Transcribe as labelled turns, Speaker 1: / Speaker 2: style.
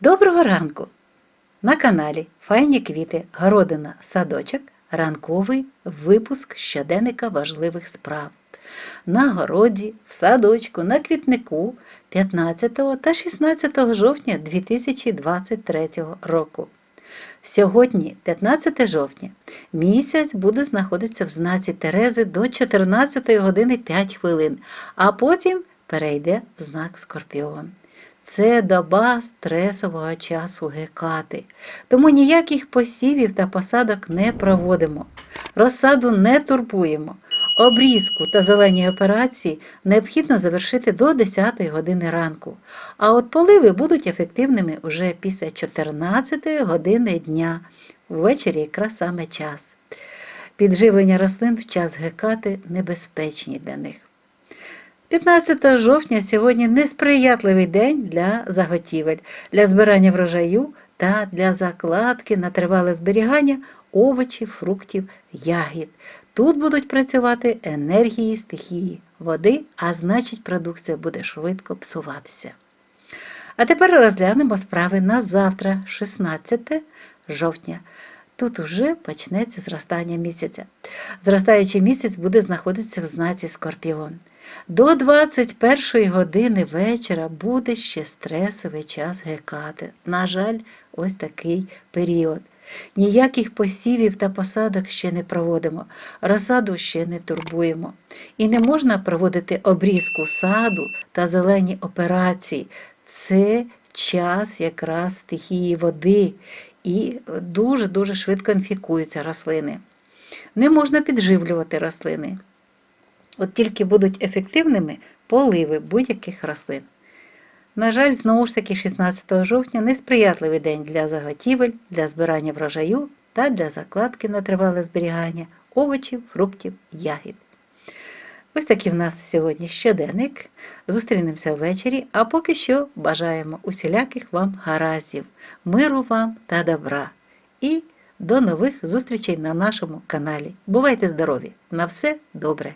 Speaker 1: Доброго ранку! На каналі Файні квіти, городина, садочок, ранковий випуск щоденника важливих справ. На городі, в садочку, на квітнику 15 та 16 жовтня 2023 року. Сьогодні, 15 жовтня, місяць буде знаходитися в знаці Терези до 14 години 5 хвилин, а потім перейде в знак Скорпіон. Це доба стресового часу гекати, тому ніяких посівів та посадок не проводимо, розсаду не турбуємо. Обрізку та зелені операції необхідно завершити до 10 години ранку, а от поливи будуть ефективними вже після 14 години дня. Ввечері якраз саме час. Підживлення рослин в час гекати небезпечні для них. 15 жовтня сьогодні несприятливий день для заготівель, для збирання врожаю та для закладки на тривале зберігання овочів, фруктів, ягід. Тут будуть працювати енергії стихії води, а значить, продукція буде швидко псуватися. А тепер розглянемо справи на завтра, 16 жовтня. Тут уже почнеться зростання місяця. Зростаючий місяць буде знаходитися в знаці Скорпіон. До 21 години вечора буде ще стресовий час гекати. На жаль, ось такий період. Ніяких посівів та посадок ще не проводимо, розсаду ще не турбуємо. І не можна проводити обрізку саду та зелені операції. Це час якраз стихії води і дуже-дуже швидко інфікуються рослини. Не можна підживлювати рослини. От тільки будуть ефективними поливи будь-яких рослин. На жаль, знову ж таки, 16 жовтня несприятливий день для заготівель, для збирання врожаю та для закладки на тривале зберігання овочів, фруктів, ягід. Ось такий в нас сьогодні щоденник. Зустрінемося ввечері, а поки що бажаємо усіляких вам гараздів, миру вам та добра. І до нових зустрічей на нашому каналі. Бувайте здорові! На все добре!